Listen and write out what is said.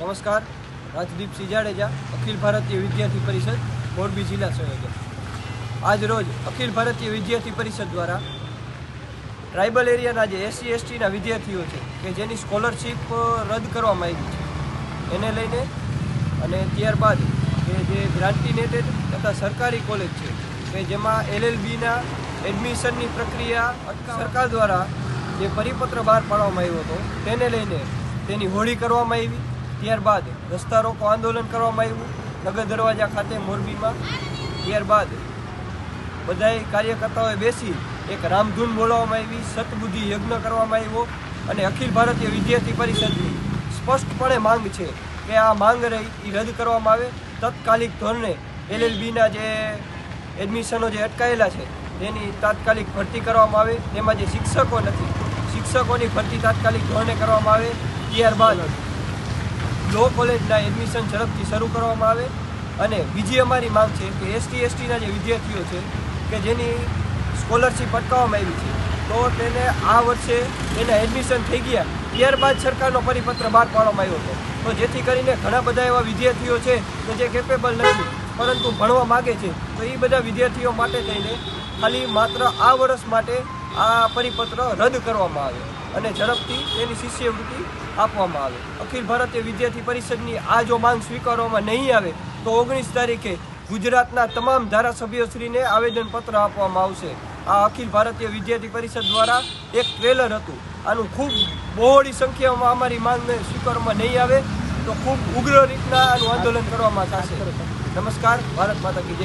નમસ્કાર. રાજદીપસિંહ જાડેજા અખિલ ભારતીય વિદ્યાર્થી પરિષદ, મોરબી જિલ્લા સંયોજક. આજ રોજ અખિલ ભારતીય વિદ્યાર્થી પરિષદ દ્વારા ટ્રાઇબલ એરિયાના જે એસસી એસટીના વિદ્યાર્થીઓ છે કે જેની સ્કોલરશીપ રદ કરવામાં આવી છે, એને લઈને અને ત્યારબાદ કે જે ગ્રાન્ટીનેટેડ તથા સરકારી કોલેજ છે કે જેમાં એલએલબીના એડમિશનની પ્રક્રિયા સરકાર દ્વારા જે પરિપત્ર બહાર પાડવામાં આવ્યો હતો, તેને લઈને તેની હોળી કરવામાં આવી. ત્યારબાદ રસ્તા રોકો આંદોલન કરવામાં આવ્યું. નગર દરવાજા ખાતે મોરબીમાં. ત્યારબાદ બધાય કાર્યકર્તાઓએ બેસી એક રામધૂન બોલાવવામાં આવી, સતબુદ્ધિ યજ્ઞ કરવામાં આવ્યો અને અખિલ ભારતીય વિદ્યાર્થી પરિષદની સ્પષ્ટપણે માંગ છે કે આ માંગ રહી એ રદ કરવામાં આવે. તત્કાલિક ધોરણે એલએલબીના જે એડમિશનો જે અટકાયેલા છે, તેની તાત્કાલિક ભરતી કરવામાં આવે. તેમાં જે શિક્ષકો નથી, શિક્ષકોની ભરતી તાત્કાલિક ધોરણે કરવામાં આવે. ત્યારબાદ લો કોલેજના એડમિશન ઝડપથી શરૂ કરવામાં આવે અને બીજી અમારી માંગ છે કે એસટી એસટીના જે વિદ્યાર્થીઓ છે કે જેની સ્કોલરશીપ અટકાવવામાં આવી છે, તો તેને આ વર્ષે એના એડમિશન થઈ ગયા, ત્યારબાદ સરકારનો પરિપત્ર બહાર પાડવામાં આવ્યો હતો. તો જેથી કરીને ઘણા બધા એવા વિદ્યાર્થીઓ છે કે જે કેપેબલ નથી, પરંતુ ભણવા માગે છે, તો એ બધા વિદ્યાર્થીઓ માટે થઈને ખાલી માત્ર આ વર્ષ માટે આ પરિપત્ર રદ કરવામાં આવે. અને ઝડપથી એની શિષ્યવૃત્તિ આપવામાં આવે. અખિલ ભારતીય વિદ્યાર્થી પરિષદની આ જો માંગ સ્વીકારવામાં નહીં આવે, તો ઓગણીસ તારીખે ગુજરાતના તમામ ધારાસભ્યશ્રીને આવેદનપત્ર આપવામાં આવશે. આ અખિલ ભારતીય વિદ્યાર્થી પરિષદ દ્વારા એક ટ્રેલર હતું. આનું ખૂબ બહોળી સંખ્યામાં અમારી માંગને સ્વીકારવામાં નહીં આવે, તો ખૂબ ઉગ્ર રીતના આનું આંદોલન કરવામાં થશે. નમસ્કાર, ભારત માતા કી